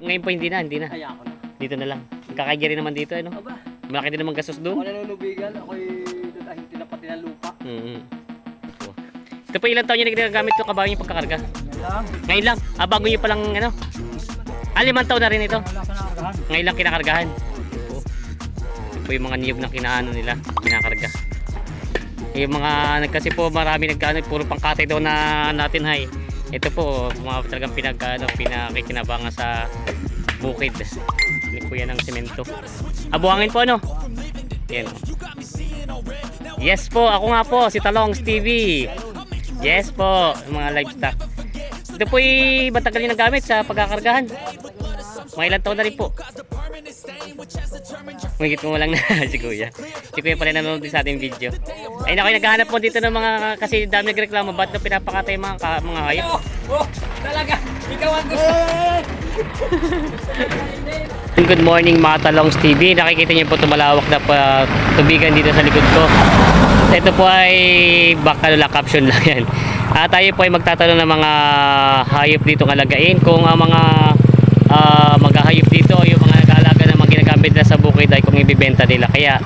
ngayon po hindi na, hindi na. Ay, ako na. Dito na lang. Kakagya rin naman dito, ano? Aba, Malaki din naman gastos ako doon. nanunubigan. Ako'y dadahin tinapati ng lupa. Mm-hmm. Ito. Ito po ilang taon nyo na ginagamit ito kabayo yung pagkakarga? Yan lang. Ngayon lang. Ah, bago nyo palang ano? Ah, limang taon na rin ito. Ngayon lang kinakargahan. Ito. Po yung mga niyog na kinaano nila, kinakarga. Yung mga, kasi po marami nagkano, puro pangkatay daw na natin hay. Ito po, mga talagang pinag, ano, pinakikinabangan sa bukid. Ni kuya ng semento. Abuhangin po ano? Yan. Yes po, ako nga po, si Talongs TV. Yes po, mga livestock. Ito po yung matagal yung nagamit sa pagkakargahan. Mga ilang taon na rin po. Mahigit mo lang na si Kuya. Si Kuya pala nanonood din sa ating video. Ay naku, naghahanap po dito ng mga, kasi dami nagreklamo, ba't na pinapakatay mga, ka, mga hayop? Oh, talaga. Ikaw ang gusto. Good morning mga Talongs TV. Nakikita niyo po ito malawak na pa, tubigan dito sa likod ko. Ito po ay bakala caption lang yan. Ah, tayo po ay magtatanong ng mga hayop dito alagain kung ang mga ah, maghahayop dito yung ginagamit na sa bukid ay kung ibibenta nila. Kaya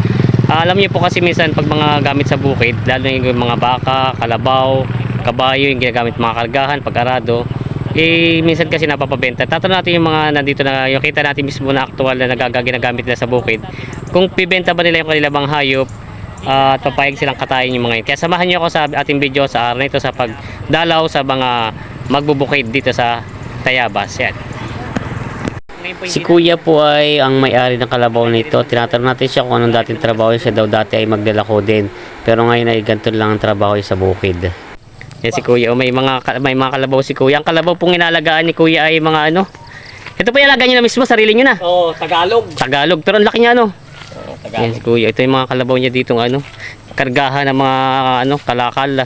ah, alam niyo po kasi minsan pag mga gamit sa bukid, lalo na yung mga baka, kalabaw, kabayo, yung ginagamit mga kargahan, pag-arado, eh minsan kasi napapabenta. Tatanong natin yung mga nandito na yung kita natin mismo na aktual na nagagag- ginagamit nila sa bukid. Kung pibenta ba nila yung kanilang mga hayop ah, at papayag silang katayin yung mga yun. Kaya samahan niyo ako sa ating video sa araw na ito sa pagdalaw sa mga magbubukid dito sa Tayabas. Yan. Si Kuya po ay ang may-ari ng kalabaw nito. Tinatanong natin siya kung anong dating trabaho niya. Siya daw dati ay magdalako din. Pero ngayon ay ganito lang ang trabaho niya sa bukid. Yan si Kuya. O, may mga may mga kalabaw si Kuya. Ang kalabaw pong inalagaan ni Kuya ay mga ano. Ito po yung alaga niya na mismo, sarili niyo na. Oh, Tagalog. Tagalog. Pero ang laki niya ano. Oh, Yan si Kuya. Ito yung mga kalabaw niya dito ano. Kargahan ng mga ano, kalakal.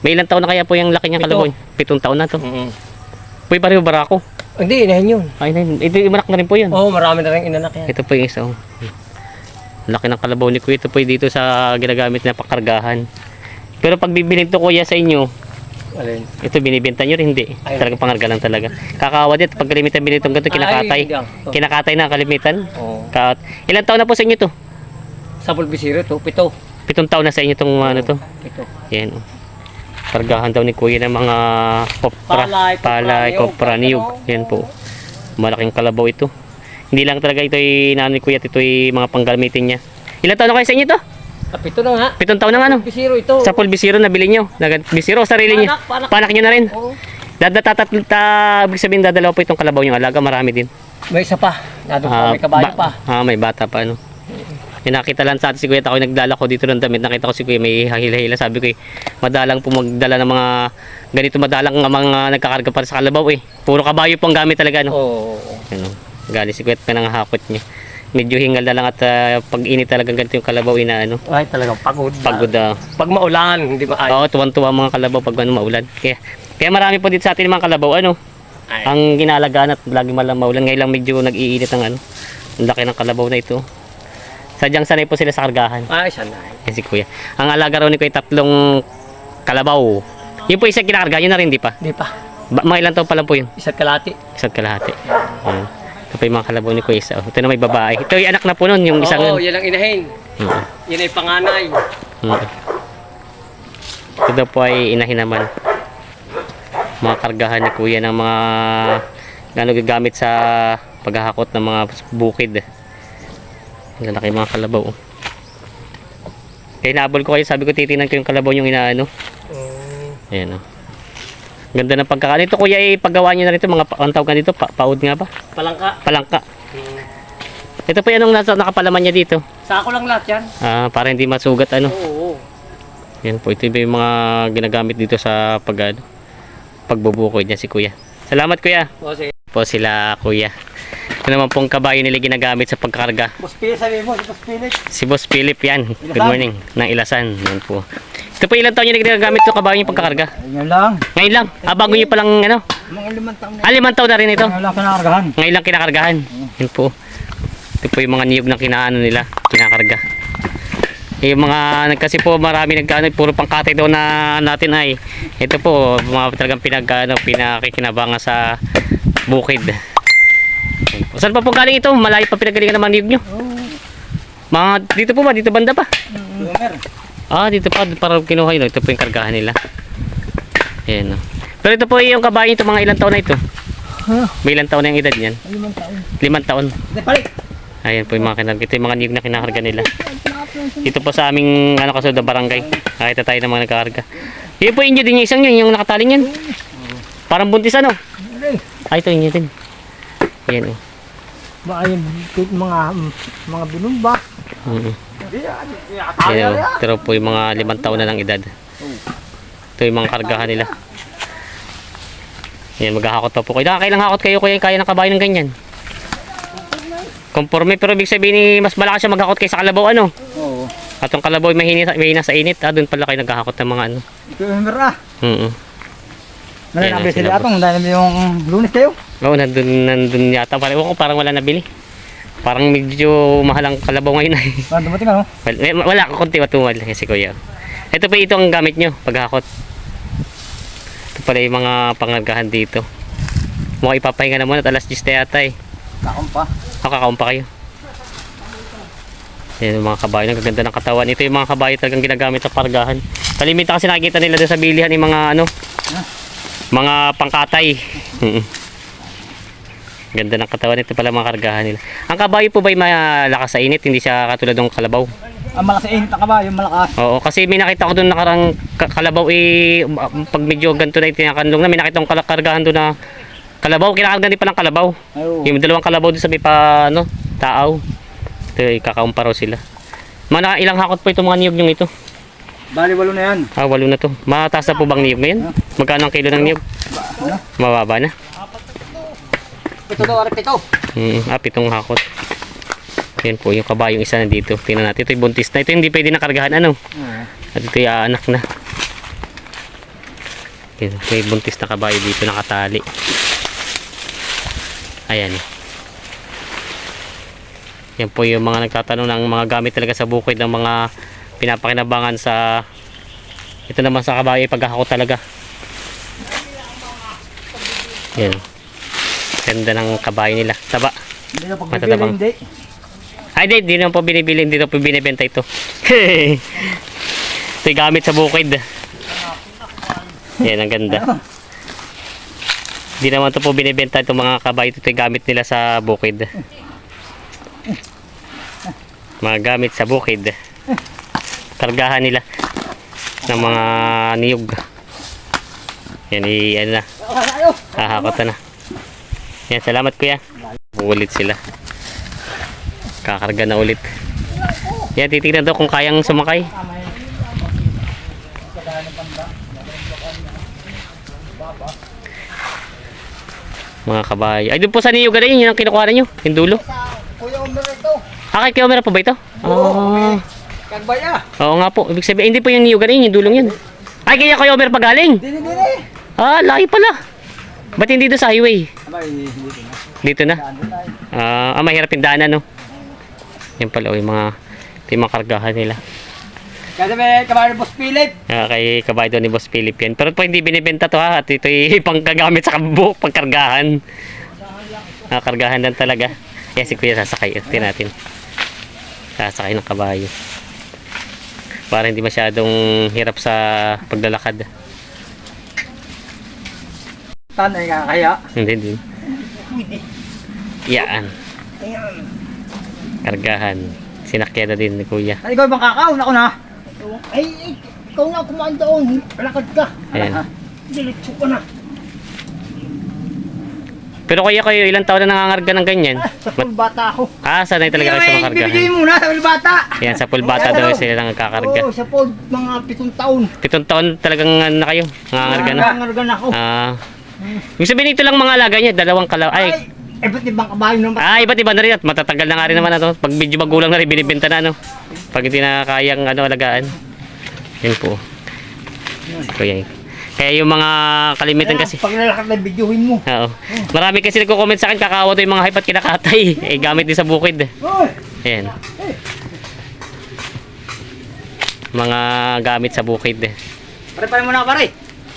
May ilang taon na kaya po yung laki niya kalabaw? Pitong taon na to. Mm-hmm. Puy pareho barako. Hindi, inahin yun. Ay, na, ito yung manak na rin po yun. Oh, marami na rin inanak yan. Ito po yung isa. oh. Laki ng kalabaw ni Kuya. Ito po yung dito sa ginagamit na pakargahan. Pero pag bibilin to Kuya sa inyo, Alin? ito binibenta nyo rin hindi. Ay. Talagang pangarga lang talaga. Kakawa dit pag kalimitan binitong ganito kinakatay. Ay. Oh. Kinakatay na ang kalimitan. Oh. Ka Ilang taon na po sa inyo to? Sa pulbisiro to, pito. Pitong taon na sa inyo tong ano to. Pito. Yan. oh. Kargahan daw ni Kuya ng mga kopra, Palay, kopra, palay, niyog. kopra, niyog. Yan po. Malaking kalabaw ito. Hindi lang talaga ito ay inaano ni Kuya, at ito ay mga panggamitin niya. Ilang taon na kayo sa inyo to? Ah, pito na nga. Pitong taon na nga no? Pulbisiro ito. Sa pulbisiro nabili nyo. Nagbisiro sarili nyo. Panak, panak. Panak nyo na rin. Oh. Dadatatat, ta, ibig sabihin dadalawa po itong kalabaw yung alaga. Marami din. May isa pa. Nado pa, Ah, may kabayo ba- pa. Ah, may bata pa ano. Yung nakita lang sa atin si Kuya, ako nagdala ko dito ng damit. Nakita ko si Kuya may hahila-hila. Sabi ko eh, madalang po magdala ng mga ganito madalang nga mga nagkakarga para sa kalabaw eh. Puro kabayo po ang gamit talaga no. Oo. Ano, galing si Kuya at pinangahakot niya. Medyo hingal na lang at ah, pag init talagang ganito yung kalabaw ina ano. Ay, talagang pagod. Pagod ah. Pag maulan, hindi ba? Oo, tuwan-tuwa ang mga kalabaw pag ano maulan. Kaya, kaya marami po dito sa atin mga kalabaw ano. Ay. Ang ginalagaan at lagi malang maulan. Ngayon lang medyo nag-iinit ang ano. Ang laki ng kalabaw na ito. Sadyang sanay po sila sa kargahan. Ay, siya na. Yan si Kuya. Ang alaga raw ni Kuya tatlong kalabaw. Yung po isa kinakarga nyo na rin, di pa? Hindi pa. Ba, mga ilang taon pa lang po yun? Isa't kalati. Isa't kalahati. Yan. Ito pa yung mga kalabaw ni Kuya isa. Ito na may babae. Ito yung anak na po nun, yung isang Oo, yun. ang inahin. Mm. Yan ay panganay. Mm. Ito daw po ay inahin naman. Mga kargahan ni Kuya ng mga ano gagamit sa paghahakot ng mga bukid. Ang lalaki mga kalabaw. oh. Kaya naabol ko kayo, sabi ko titingnan ko yung kalabaw yung inaano. Mm. Ayan oh. Ganda ng pagkakaano. Ito kuya, eh, paggawa nyo na rito, mga pa- ang tawag ka dito, pa, paud nga ba? Palangka. Palangka. Mm. Ito po yan ang nasa, nakapalaman niya dito. Sako lang lahat yan. Ah, para hindi masugat ano. Oo. Yan po, ito yung mga ginagamit dito sa pag, ano, pagbubukod niya si kuya. Salamat kuya. O, sige. Po sila kuya. Ito naman pong kabayo nila ginagamit sa pagkarga. Boss Philip, sabi mo, si Boss Philip. Si Boss Philip yan. Good morning. Ng Ilasan. Yan po. Ito po ilang taon niya ginagamit ito kabayo yung pagkakarga. Yan lang. Ngayon lang. Ah, bago niyo palang ano. Mga limang taon Ah, limang taon na rin ito. lang kinakargahan. Ngayon lang kinakargahan. Yan po. Ito po yung mga niyog na kinaano nila. Kinakarga. Yung mga kasi po marami nagkano puro pangkatay daw na natin ay ito po mga talagang pinag ano, pinakikinabangan sa bukid. Saan pa po galing ito? Malayo pa pinagalingan ng mga niyog nyo. Mga, dito po ba? Dito banda pa? Homer. Ah, dito pa. Para kinuha yun. Ito po yung kargahan nila. Ayan o. Pero ito po yung kabayo ito. Mga ilang taon na ito? Ha? May ilang taon na yung edad niyan? Limang taon. Limang taon. Ayan po yung mga kinarga. Ito yung mga niyog na kinakarga nila. Ito po sa aming ano kasunod na barangay. Nakita tayo ng mga nagkakarga. Yun po inyo din yung isang yun, yung nakataling yan. Parang buntis ano? Ay, Ay, ito inyo din. Ayan o. Baka yung mga, mga binumba. Mm. Ayan. Ayan o. Pero po yung mga limang taon na ng edad. Ito yung mga kargahan nila. Ayan, maghahakot pa po kayo. Nakakailang hakot kayo kuya kaya ng kabayo ng ganyan. Conforme pero ibig sabihin ni mas malakas siya maghakot kaysa kalabaw ano. Oo. At yung kalabaw ay mahina, mahina sa init. Ah, doon pala kayo naghahakot ng mga ano. Ito yung Homer ah. Mm Nalala Yan, na sila atong dahil yung lunes kayo. Oo, nandun, nandun yata. Parang, ko, parang wala nabili. Parang medyo mahal ang kalabaw ngayon ay. Parang dumating ano? Wala, eh, wala ko konti matumal kasi kuya. Ito pa ito ang gamit nyo paghakot. Ito pala yung mga pangargahan dito. Mukhang ipapahinga na muna at alas 10 na yata eh. Kakong pa. Nakakaon pa kayo. Yan yung mga kabayo. Ang gaganda ng katawan. Ito yung mga kabayo talagang ginagamit sa pargahan. Kalimitan kasi nakikita nila doon sa bilihan yung mga ano, mga pangkatay. Ganda ng katawan. Ito pala mga kargahan nila. Ang kabayo po ba ay malakas sa init? Hindi siya katulad ng kalabaw? Ang malakas init ang kabayo, malakas. Oo, kasi may nakita ko doon nakarang ka- kalabaw eh, pag medyo ganito na itinakanlong na, may nakita kong kargahan doon na kalabaw. Kinakarga din palang kalabaw. Ayo. Yung dalawang kalabaw doon sa may pa, ano, taaw. Ito, kakaumpara sila. Mana ilang hakot po itong mga niyog yung ito? Bali walo na yan. Ah, walo na to. Mataas na po bang niyog ngayon? Magkano ang kilo ng niyog? Mababa na. Ito daw, arit ito. Mm, ah, pitong hakot. Yan po, yung kabayong isa na dito. Tingnan natin. Ito yung buntis na. Ito hindi pwede nakargahan, ano? Oo. At ito yung anak na. Yan, may buntis na kabayo dito nakatali. Ayan. Yan po yung mga nagtatanong ng mga gamit talaga sa bukid ng mga pinapakinabangan sa ito naman sa kabayo paghahakot talaga. Yan. Ganda ng kabayo nila. Taba. Hindi Matatabang. hindi. Ay, di, di naman po binibili, dito po binibenta ito. ito yung gamit sa bukid. Yan, ang ganda. Di naman ito po binibenta itong mga kabayo. Ito yung gamit nila sa bukid. Mga gamit sa bukid. Kargahan nila ng mga niyog. Yan, i, ano na, hahakot na. Yan, salamat kuya. Ulit sila. Kakarga na ulit. Yan, titignan daw kung kayang sumakay. Mga kabayo. Ay, doon po sa niyo galing, yun ang kinukuha nyo. Yung dulo. Kuya Homer ito. Ah, kay camera po ba ito? Ah, Kagbaya. oo nga po. Ibig sabihin, hindi po yung niyo galing, yung dulong yun. Ay, kaya kayo pa galing. Dini, dini. Ah, laki pala. Ba't hindi doon sa highway? Abay, hindi na. Dito na. Ah, ah, mahirap yung daanan, no? Yan pala, oh, yung mga, yung mga kargahan nila. Kasi may kabayo Boss Philip. Ah, kay kabayo ni Boss Philip yan. Pero po hindi binibenta to ha, at ito yung pangkagamit sa kabuk, pangkargahan. Ah, kargahan lang talaga. Yan si Kuya sasakay. Ito natin. Sasakay ng kabayo. Para hindi masyadong hirap sa paglalakad. Tanay nga kaya. Hindi din. Yan. Kargahan. Sinakyan na din ni Kuya. Ay, ikaw bang kakaon ako na? Ay, ay, ikaw nga kumain doon. Palakad ka. Ayan. Diretso ka na. Pero kuya kayo, ilang taon na nangangarga ng ganyan? Sa full bata ako. Ah, sanay talaga kayo sa mga Bibigyan kargahan. muna sa full bata. Yan, sa full bata daw sila nangkakarga. Oo, sa full mga pitong taon. Pitong taon talagang ano na kayo, nangangarga na. Nangangarga na ako. Ah. Ibig sabihin ito lang mga alaga niya, dalawang kalaw. Ay, Ay, iba't ibang kabayo naman. ah, iba't iba na rin at matatagal na nga rin naman ano. Pag medyo magulang na rin, binibenta na ano. Pag hindi na kayang ano, alagaan. Yun po. Kuya. Kaya yung mga kalimitan kasi. Pag lalakad na videohin mo. Oo. Marami kasi nagko-comment sa akin, kakawa to yung mga hype at kinakatay. Eh, gamit din sa bukid. Ayan. Mga gamit sa bukid. Pare, pare mo na pare.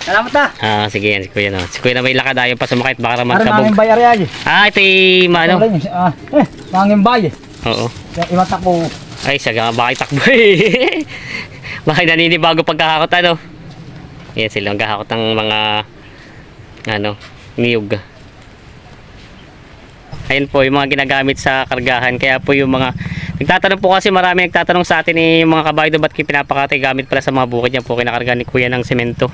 Salamat ah. Ah, sige yan, si Kuya no. Si Kuya na may lakad ayaw pa sumakit, baka naman Para sabog. manging bayar yan. Ah, ito yung ano. Ah, eh, manging bay. Oo. Yung imata ko. Ay, saga, bakit takbo eh. bakit naninibago pagkakakot ano? Yan sila, ang kakakot ng mga ano, niyog. Ayun po, yung mga ginagamit sa kargahan. Kaya po yung mga, nagtatanong po kasi marami nagtatanong sa atin eh, yung mga kabayo daw ba't pinapakatay gamit pala sa mga bukid niya po kinakarga ni kuya ng semento.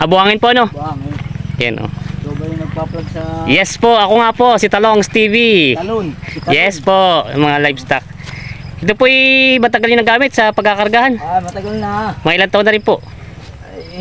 Abuhangin po ano? Bang, eh. Yan oh. Ikaw ba yung nagpa-plug sa Yes po, ako nga po, si Talongs TV. talon? Si talon. Yes po, mga livestock. Ito po ay matagal yung nagamit sa pagkakargahan. Ah, matagal na. Mga ilang taon na rin po.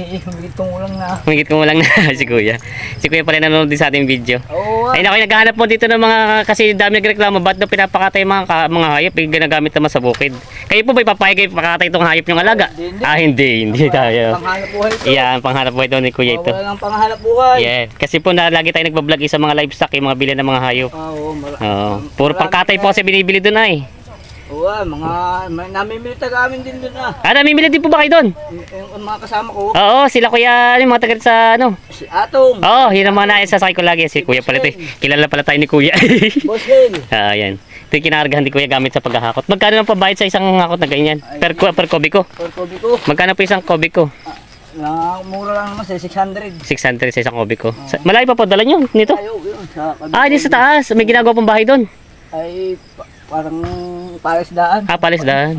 Eh, humigit kong ulang na. Humigit ko mo lang na si Kuya. Si Kuya pala nanonood din sa ating video. Oo, ah. Ay naku, naghahanap mo dito ng mga, kasi dami nagreklamo, ba't daw pinapakatay mga, ka- mga hayop, eh, ginagamit naman sa bukid. Kayo po ba ipapayag kayo pakatay itong hayop yung alaga? Hindi. Ah, hindi, hindi tayo. Panghanap buhay ito. Yan, panghanap buhay daw ni Kuya ito. Wala lang panghanap buhay. Yeah, kasi po na lagi tayo nagbablog sa mga livestock, yung mga bilhin ng mga hayop. Ah, Oo, mara- Oo. Puro pangkatay po kasi binibili doon ay. Oo, ah, mga may namimili taga amin din doon ah. Ah, namimili din po ba kayo doon? Yung, yung mga kasama ko, Oo, sila kuya, yung mga taga sa ano. si Atong, Oo, yun ang mga naisasakay ko lagi. Si kuya pala ito. eh. Kilala pala tayo ni kuya. Boss. Ah, yan. Ito yung kinargahan ni kuya gamit sa paghahakot. Magkano ang pabayad sa isang hakot na ganyan? Per, ku- per kobe ko. Or kobi ko. Magkano po isang kobe ko? Na, mura lang naman sa 600. 600 sa isang kobe ko. Sa, malayo pa po dala nyo nito? Ayaw, yun. Sa. Ah, di sa taas. May ginagawa pong bahay doon. Ay, parang pares daan. Ah, palis daan.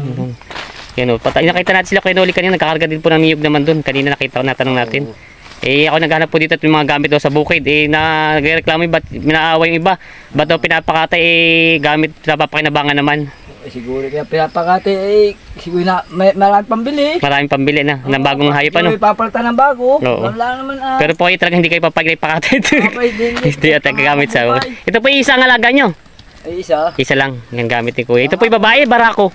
Yan o. Patay, nakita natin sila kuya Noli kanina. Nakakarga din po ng niyog naman doon. Kanina nakita ko, natanong natin. Eh, ako naghanap po dito at mga gamit daw sa bukid. Eh, na nagreklamo yung ba't minaawa yung iba. Ba't daw pinapakatay eh, gamit sa papakinabangan naman. Eh, siguro kaya pinapakati, eh, siguro na, may, marami pambili. Maraming pambili na, ng bagong hayop ano. Siguro ipapalitan ng bago. Oo. Wala naman ah. Pero po kayo talaga hindi kayo papagay pakatay. Okay, din. Hindi at gagamit sa Ito po yung isang alaga nyo. Ay, isa. Isa lang yung gamit ni Kuya. Ito po yung babae, barako.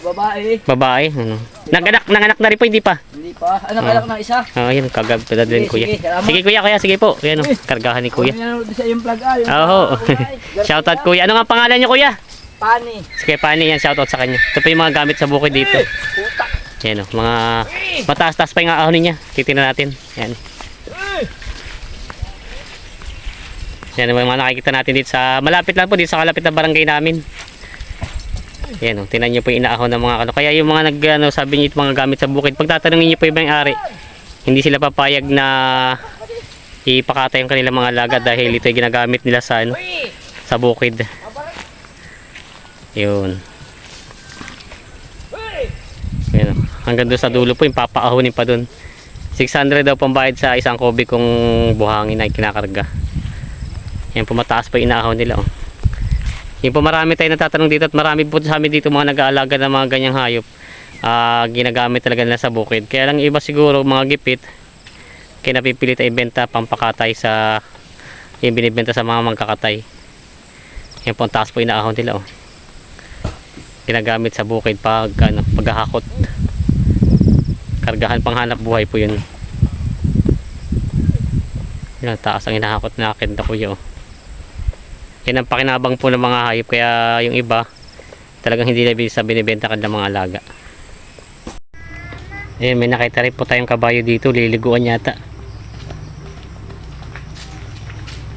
Babae. Babae. Ano. Naganak, nanganak na rin po, hindi pa. Hindi pa. Anak anak na isa. Ah, yun, kagab pala din Sige, Kuya. sige, salamat. Sige Kuya, kaya sige po. Yan o, kargahan ni Kuya. Nanonood sa iyong vlog ah. yung Oo. babae. Shoutout Kuya. Ano nga pangalan niyo Kuya? Pani. Sige, paano yan? Shoutout sa kanya. Ito po yung mga gamit sa bukid dito. Putak. Yan o, mga mataas-taas pa yung ahonin niya. Titingnan natin. Yan. Yan ang mga nakikita natin dito sa malapit lang po dito sa kalapit na barangay namin. Yan o, tinan niyo po yung inaahon ng mga ano. Kaya yung mga nag ano, sabi niyo yung mga gamit sa bukid, pag tatanungin niyo po yung may-ari, hindi sila papayag na ipakatay yung kanilang mga alaga dahil ito yung ginagamit nila sa ano, sa bukid. Yun. Yan o. Hanggang doon sa dulo po, yung papaahonin pa doon. 600 daw pambayad sa isang kobe kung buhangin ay kinakarga. Yan po mataas pa inaahon nila. Oh. Yung po marami tayo natatanong dito at marami po sa amin dito mga nag-aalaga ng mga ganyang hayop. Ah, ginagamit talaga nila sa bukid. Kaya lang iba siguro mga gipit kaya napipilit ay ibenta pampakatay sa yung binibenta sa mga magkakatay. Yan po ang taas po inaahon nila. Oh. Ginagamit sa bukid pag ano, paghahakot. Kargahan panghanap buhay po yun. Yan, taas ang hinahakot na akin na kuya. Oh. Yan ang pakinabang po ng mga hayop kaya yung iba talagang hindi na sa binibenta kanilang mga alaga. Ayan, may nakita rin po tayong kabayo dito, liliguan yata.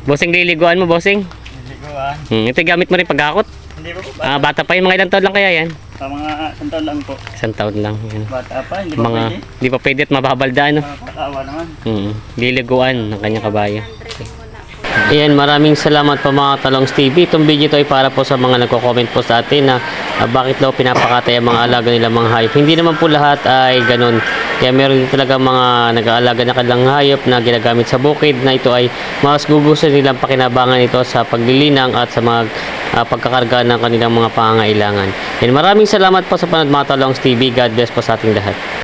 Bossing liliguan mo, bossing? Liguan. Hmm, ito gamit mo rin paghakot. Hindi po po. Ah, bata pa yung mga ilang taon lang kaya yan? Sa mga santaon lang po. Isang taon lang. Yan. Bata pa, hindi pa Mga, pwede. di pa pwede at mababalda, no? Patawa naman. Hmm, liliguan ng kanyang kabayo. Ayan, maraming salamat po mga Talongs TV. Itong video to ay para po sa mga nagko-comment po sa atin na ah, bakit daw pinapakatay ang mga alaga nila mga hayop. Hindi naman po lahat ay ganun. Kaya meron talaga mga nag-aalaga na kanilang hayop na ginagamit sa bukid na ito ay mas gugusto nilang pakinabangan ito sa paglilinang at sa mga ah, pagkakarga ng kanilang mga pangangailangan. Yan, maraming salamat po sa panood mga Talongs TV. God bless po sa ating lahat.